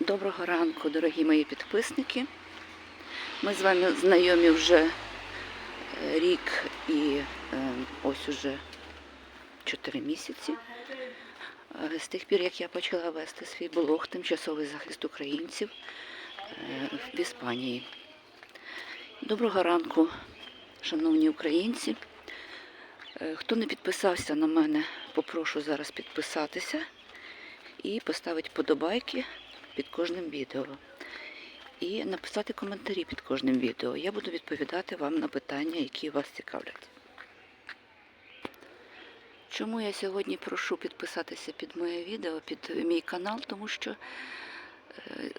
Доброго ранку, дорогі мої підписники. Ми з вами знайомі вже е, рік і е, ось уже 4 місяці. Е, З тих пір, як я почала вести свій блог Тимчасовий захист українців в Іспанії. Доброго ранку, шановні українці. Хто не підписався на мене, попрошу зараз підписатися і поставити подобайки під кожним відео. І написати коментарі під кожним відео. Я буду відповідати вам на питання, які вас цікавлять. Чому я сьогодні прошу підписатися під моє відео, під мій канал, тому що е,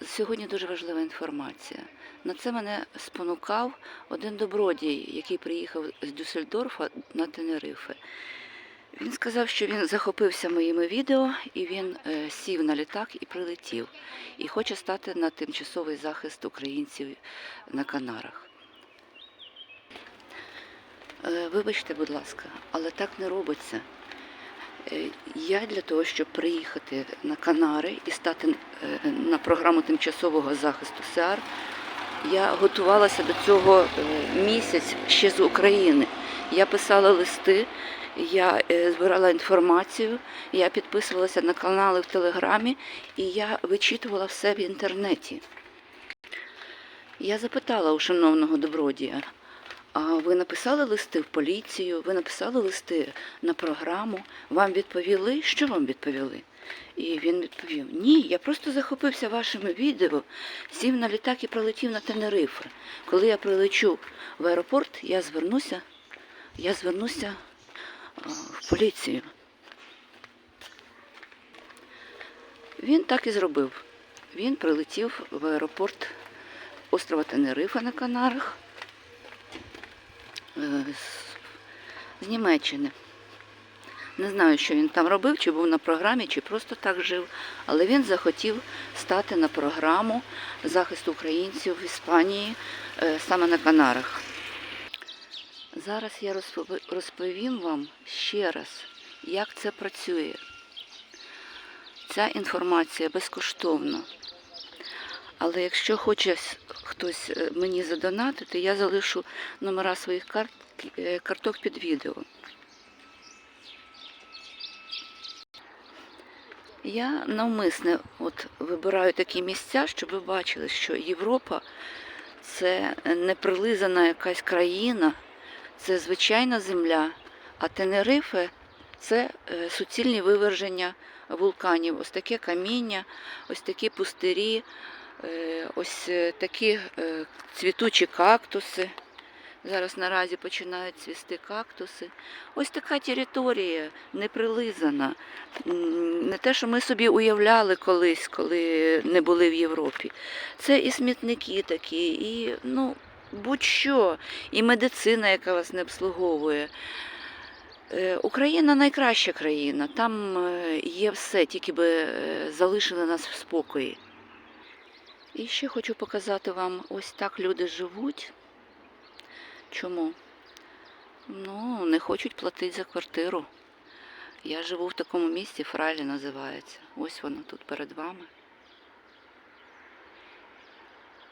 сьогодні дуже важлива інформація. На це мене спонукав один добродій, який приїхав з Дюссельдорфа на Тенерифе. Він сказав, що він захопився моїми відео і він е, сів на літак і прилетів. І хоче стати на тимчасовий захист українців на Канарах. Е, вибачте, будь ласка, але так не робиться. Е, Я для того, щоб приїхати на Канари і стати е, на програму тимчасового захисту СЕАР, я готувалася до цього е, місяць ще з України. Я писала листи, я е, збирала інформацію, я підписувалася на канали в Телеграмі і я вичитувала все в інтернеті. Я запитала у шановного добродія, а ви написали листи в поліцію, ви написали листи на програму, вам відповіли? Що вам відповіли? І він відповів: Ні, я просто захопився вашими відео, сів на літак і прилетів на Тенерифе. Коли я прилечу в аеропорт, я звернуся, я звернуся в поліцію. Він так і зробив. Він прилетів в аеропорт острова Тенерифа на Канарах е, з, Німеччини. Не знаю, що він там робив, чи був на програмі, чи просто так жив, але він захотів стати на програму захисту українців в Іспанії е, саме на Канарах. Зараз я розповім вам ще раз, як це працює. Ця інформація безкоштовна. Але якщо хоче хтось е, мені задонатити, я залишу номера своїх карт, е, карток під відео. Я навмисне от вибираю такі місця, щоб ви бачили, що Європа це не прилизана якась країна, це звичайна земля, а Тенерифе це е, суцільні виверження вулканів. Ось таке каміння, ось такі пустирі, е, ось е, такі цвітучі кактуси. Зараз наразі починають цвісти кактуси. Ось така територія неприлизана. Не те, що ми собі уявляли колись, коли не були в Європі. Це і смітники такі, і ну, будь-що, і медицина, яка вас не обслуговує. Е, Україна найкраща країна, там е, є все, тільки би е, залишили нас в спокої. І ще хочу показати вам, ось так люди живуть. Чому? Ну, не хочуть платити за квартиру. Я живу в такому місті, Фрайлі називається. Ось воно тут перед вами.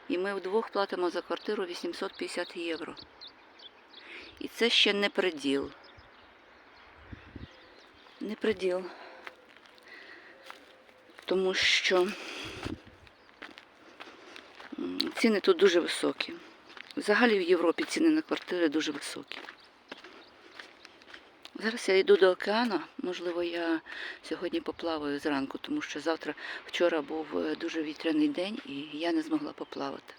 І ми вдвох платимо за квартиру 850 євро. І це ще не приділ. Не приділ. Тому що ціни тут дуже високі. Взагалі в Європі ціни на квартири дуже високі. Зараз я йду до океану. Можливо, я сьогодні поплаваю зранку, тому що завтра, вчора був е, дуже вітряний день і я не змогла поплавати.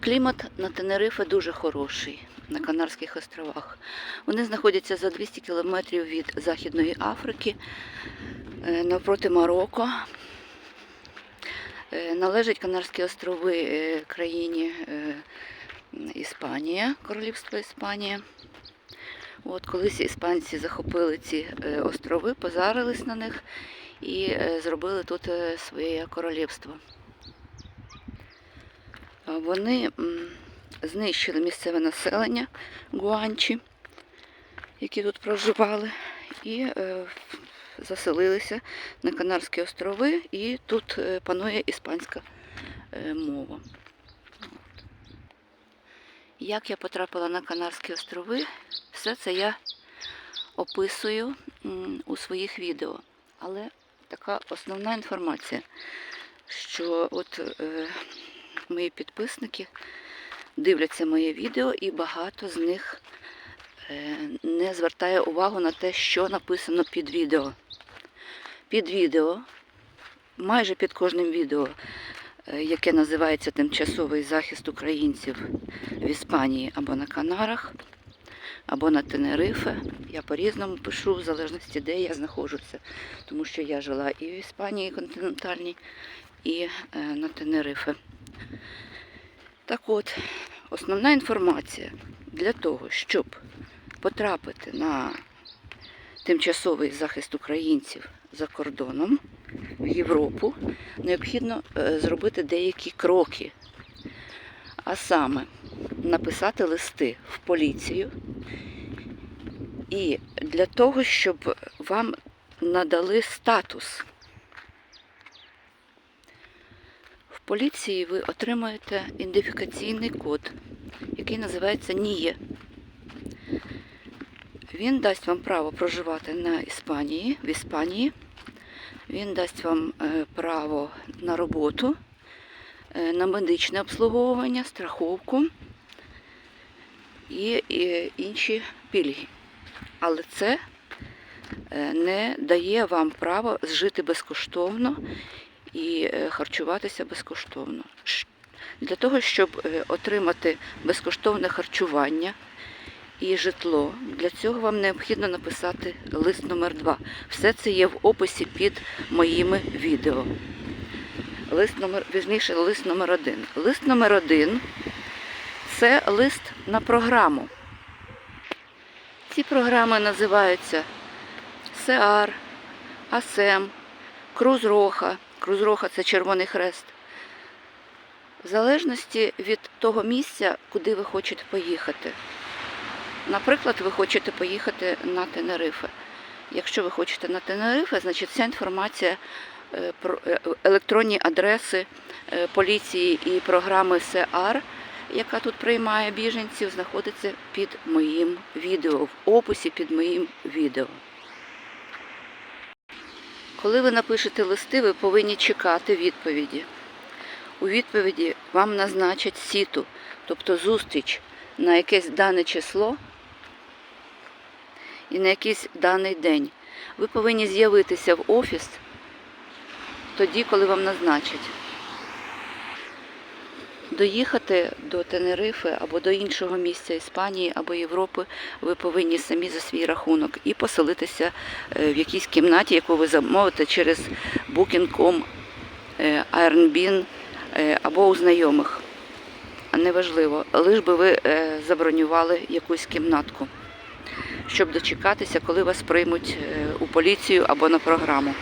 Клімат на Тенерифе дуже хороший на Канарських островах. Вони знаходяться за 200 кілометрів від Західної Африки е, навпроти Марокко. Е, Належать Канарські острови країні Іспанія, Королівство Іспанія. От колись іспанці захопили ці е, острови, позарились на них і е, зробили тут е, своє королівство. Вони знищили місцеве населення гуанчі, які тут проживали, і заселилися на Канарські острови, і тут панує іспанська мова. Як я потрапила на Канарські острови, все це я описую у своїх відео. Але така основна інформація, що от е, мої підписники дивляться моє відео, і багато з них е, не звертає увагу на те, що написано під відео. Під відео, майже під кожним відео, яке називається Тимчасовий захист українців в Іспанії або на Канарах, або на Тенерифе. Я по-різному пишу, в залежності, де я знаходжуся, тому що я жила і в Іспанії континентальній, і е, на Тенерифе. Так от, основна інформація для того, щоб потрапити на тимчасовий захист українців за кордоном в Європу, необхідно е, зробити деякі кроки. А саме написати листи в поліцію. І для того, щоб вам надали статус. В поліції ви отримаєте ідентифікаційний код, який називається НІЄ. Він дасть вам право проживати на Іспанії, в Іспанії. Він дасть вам е, право на роботу, е, на медичне обслуговування, страховку і, інші пільги. Але це е, не дає вам права жити безкоштовно і харчуватися безкоштовно. Для того, щоб отримати безкоштовне харчування і житло, для цього вам необхідно написати лист номер 2 Все це є в описі під моїми відео. Лист номер, вірніше, лист номер 1 Лист номер 1 це лист на програму. Ці програми називаються СЕАР, АСЕМ, Крузроха. Крузроха це Червоний Хрест. В залежності від того місця, куди ви хочете поїхати. Наприклад, ви хочете поїхати на Тенерифе. Якщо ви хочете на Тенерифе, значить вся інформація е, про е, електронні адреси е, поліції і програми СЕАР, яка тут приймає біженців, знаходиться під моїм відео, в описі під моїм відео. Коли ви напишете листи, ви повинні чекати відповіді. У відповіді вам назначать сіту, тобто зустріч на якесь дане число і на якийсь даний день. Ви повинні з'явитися в офіс тоді, коли вам назначать. Доїхати до Тенерифи або до іншого місця Іспанії або Європи ви повинні самі за свій рахунок і поселитися е, в якійсь кімнаті, яку ви замовите через Booking.com, е, Airbnb е, або у знайомих. Неважливо, лиш би ви забронювали якусь кімнатку, щоб дочекатися, коли вас приймуть е, у поліцію або на програму.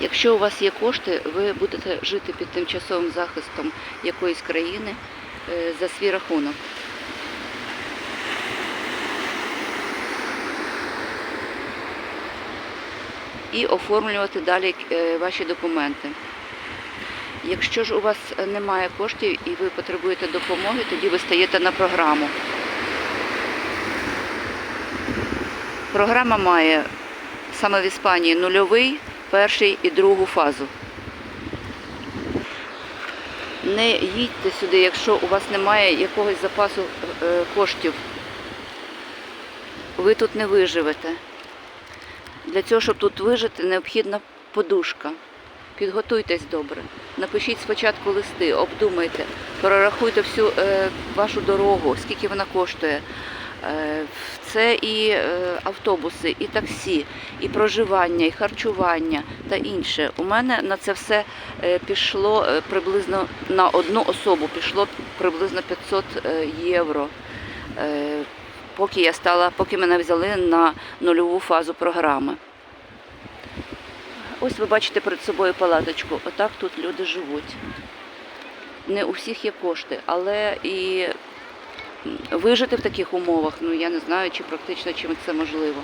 Якщо у вас є кошти, ви будете жити під тимчасовим захистом якоїсь країни е, за свій рахунок. І оформлювати далі е, ваші документи. Якщо ж у вас немає коштів і ви потребуєте допомоги, тоді ви стаєте на програму. Програма має саме в Іспанії нульовий, перший і другу фазу. Не їдьте сюди, якщо у вас немає якогось запасу е, коштів. Ви тут не виживете. Для цього, щоб тут вижити, необхідна подушка. Підготуйтесь добре. Напишіть спочатку листи, обдумайте, прорахуйте всю е, вашу дорогу, скільки вона коштує. Е, Це і е, автобуси, і таксі, і проживання, і харчування та інше. У мене на це все е, пішло приблизно на одну особу, пішло приблизно 500 е, євро. Поки я стала, поки мене взяли на нульову фазу програми. Ось ви бачите перед собою палаточку. Отак тут люди живуть. Не у всіх є кошти, але і вижити в таких умовах, ну я не знаю, чи практично чим це можливо.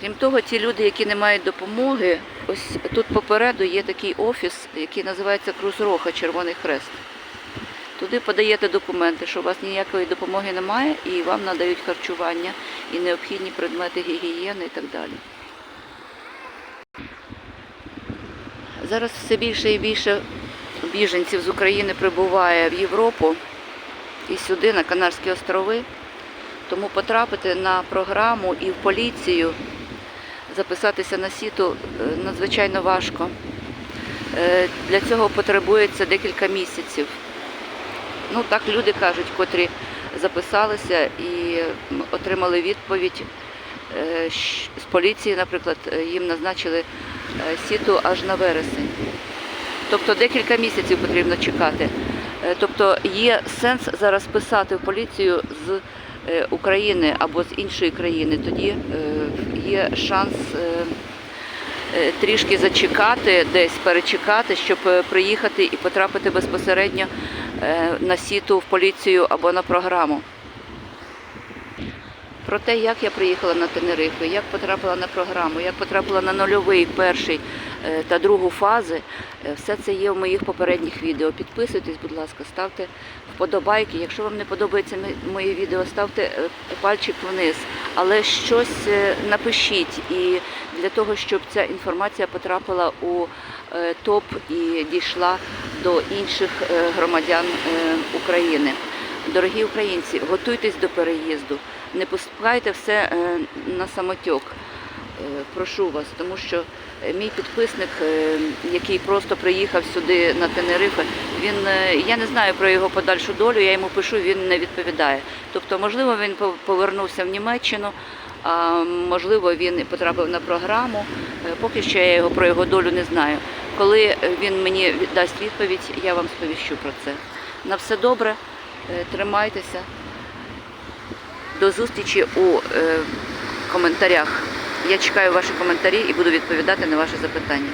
Крім того, ті люди, які не мають допомоги, ось тут попереду є такий офіс, який називається Круз Роха, Червоний Хрест. Туди подаєте документи, що у вас ніякої допомоги немає, і вам надають харчування і необхідні предмети гігієни і так далі. Зараз все більше і більше біженців з України прибуває в Європу і сюди, на Канарські острови. Тому потрапити на програму і в поліцію, записатися на сіту е, надзвичайно важко. Е, Для цього потребується декілька місяців. Ну так люди кажуть, котрі записалися і отримали відповідь е, з поліції, наприклад, їм назначили сіту аж на вересень. Тобто декілька місяців потрібно чекати. Е, Тобто є сенс зараз писати в поліцію з е, України або з іншої країни. Тоді е, є шанс трішки зачекати, десь перечекати, щоб приїхати і потрапити безпосередньо на сіту в поліцію або на програму. Про те, як я приїхала на Тенерифи, як потрапила на програму, як потрапила на нульовий, перший е, та другу фази, е, все це є в моїх попередніх відео. Підписуйтесь, будь ласка, ставте вподобайки. Якщо вам не подобається моє відео, ставте е, пальчик вниз. Але щось напишіть. І для того, щоб ця інформація потрапила у топ і дійшла до інших громадян України. Дорогі українці, готуйтесь до переїзду, не пускайте все е, на самотьок. Е, Прошу вас, тому що е, мій підписник, який просто приїхав сюди на Тенерифе, він я не знаю про його подальшу долю. Я йому пишу, він не відповідає. Тобто, можливо, він повернувся в Німеччину, а можливо, він потрапив на програму. Поки що я його про його долю не знаю. Коли він мені дасть відповідь, я вам сповіщу про це. На все добре, тримайтеся. До зустрічі у е, коментарях. Я чекаю ваші коментарі і буду відповідати на ваші запитання.